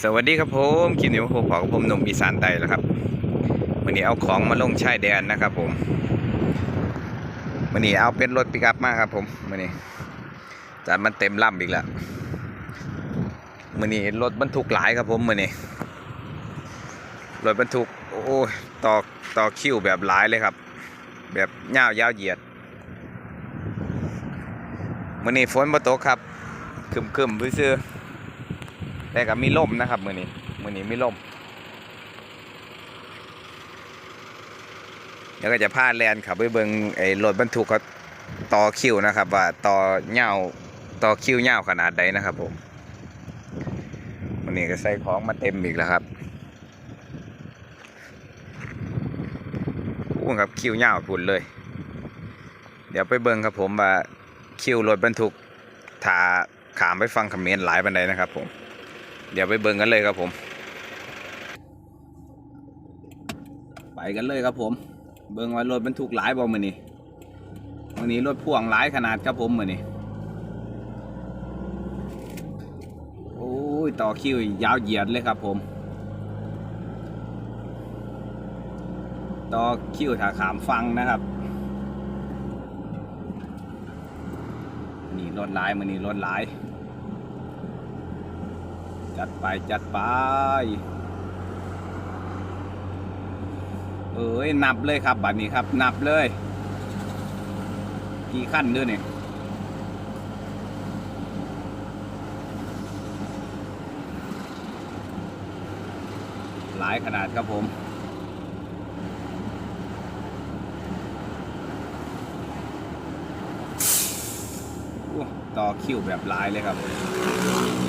สวัสดีครับผมกินอยู่พบกับผมหนุ่มอีสานใต้แล้วครับวันนี้เอาของมาลงชายแดนนะครับผมวันนี้เอาเป็นรถปิกอัพมาครับผมวันนี้จัดมันเต็มลำอีกแล้ววันนี้รถบรรทุกหลายครับผมวันนี้รถบรรทุกโอ้ยต่อต่อคิวแบบหลายเลยครับ แบบยาวยาวเหยียดวันนี้ฝนมาตกครับครึมๆซื่อ แต่ก็มีลมนะครับมือนี้มือนี้มีลมแล้วก็จะพาแลนขับไปเบิงไอ้รถบรรทุกเขาต่อคิวนะครับ ว่าต่อเงาต่อคิวเงาขนาดใดนะครับผมวันนี้ก็ใส่ของมาเต็มอีกแล้วครับอู้ครับคิวเงาวพุ่นเลย เดี๋ยวไปเบิงครับผมว่าคิวรถบรรทุกถาขามไปฟังคอมเมนต์หลายบันไดนะครับผม เดี๋ยวไปเบิ่งกันเลยครับผม ไปกันเลยครับผม เบิ่งว่ารถบรรทุกหลายบ่มื้อนี้มื้อนี้รถพ่วงหลายขนาดครับผมมื้อนี้โอ้ยต่อคิวยาวเหยียดเลยครับผม ต่อคิวถาขามฟังนะครับนี่รถหลายมื้อนี้รถหลาย จัดไปจัดไป เอ้ยนับเลยครับบัดนี้ครับ นับเลย กี่ขั้นด้วยเนี่ยหลายขนาดครับผมต่อคิวแบบหลายเลยครับ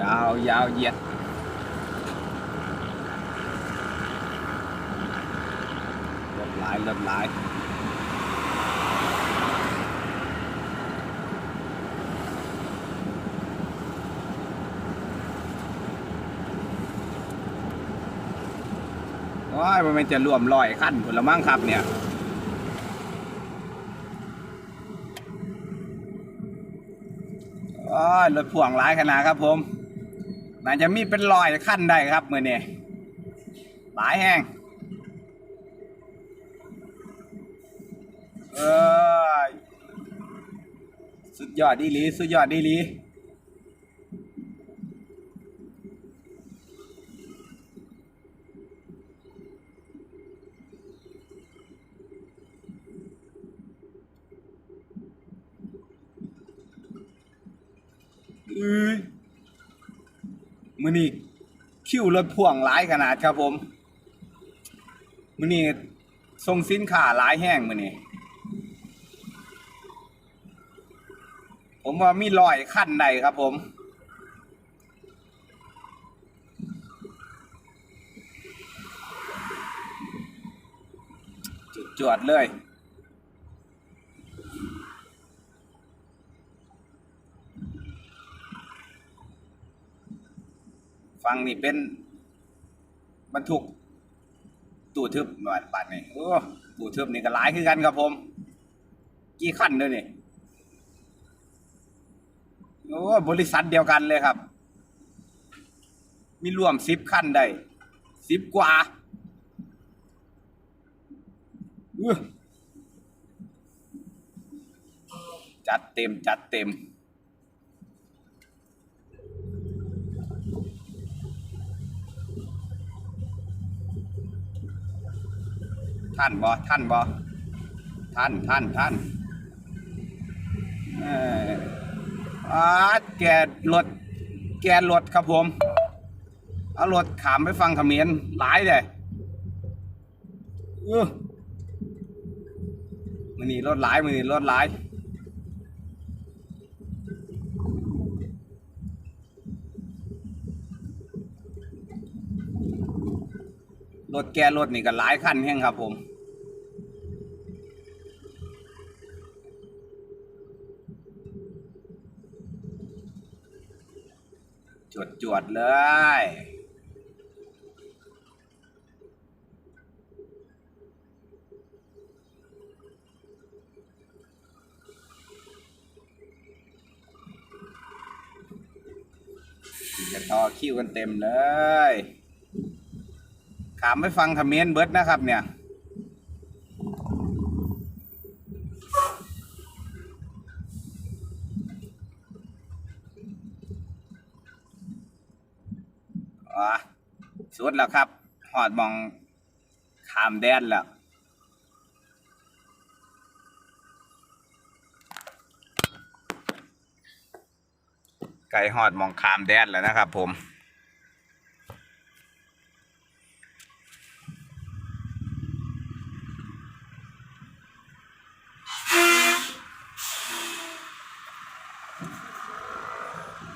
ยาวยาวเหยียดรถหลายรถหลายว้ายมันจะรวมร้อยขั้นผลมั่งครับเนี่ยโอ้ยรถพ่วงหลายขนาดครับผม น่าจะมีเป็นรอยขั้นได้ครับมือนี้หลายแห้งเออสุดยอดดีลีสุดยอดดีลีอือ มือนี้คิวรถพ่วงหลายขนาดครับผมมือนี้ส่งสินค้าหลายแห้งมือนี้ผมว่ามีรอยขั้นใดครับผมจุดจวดๆเลย ฟังนี่เป็นบรรทุกตู้ทึบหน่วยบัตรนี่โอ้ตู้ทึบนี่ก็หลายคือกันครับผม กี่ขั้นด้วยนี่โอ้บริษัทเดียวกันเลยครับ มีรวมสิบขั้นได้สิบกว่าจัดเต็ม จัดเต็ม ท่านบอท่านบอท่านท่านท่านเอ่ออาแกรถแกรถครับผมเอารถขามไปฟังขมิ้นหลายเลยเออมันนี่รถหลายมันนี่รถหลายรถแกรถนี่ก็หลายคันแห้งครับผม จวดๆเลย จะต่อคิวกันเต็มเลย ขามไปฟังคอมเมนต์เบิร์ดนะครับเนี่ย อะสุดแล้วครับหอดมองขามแดนแล้วไก่หอดมองขามแดนแล้วนะครับผม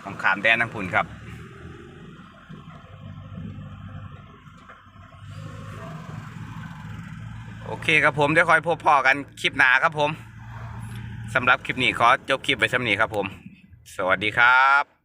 มองขามแดนทั้งพุ่นครับ โอเคครับผมเดี๋ยวคอยพบพอกันคลิปหนาครับผมสำหรับคลิปนี้ขอจบคลิปไปสำนี้ครับผม สวัสดีครับ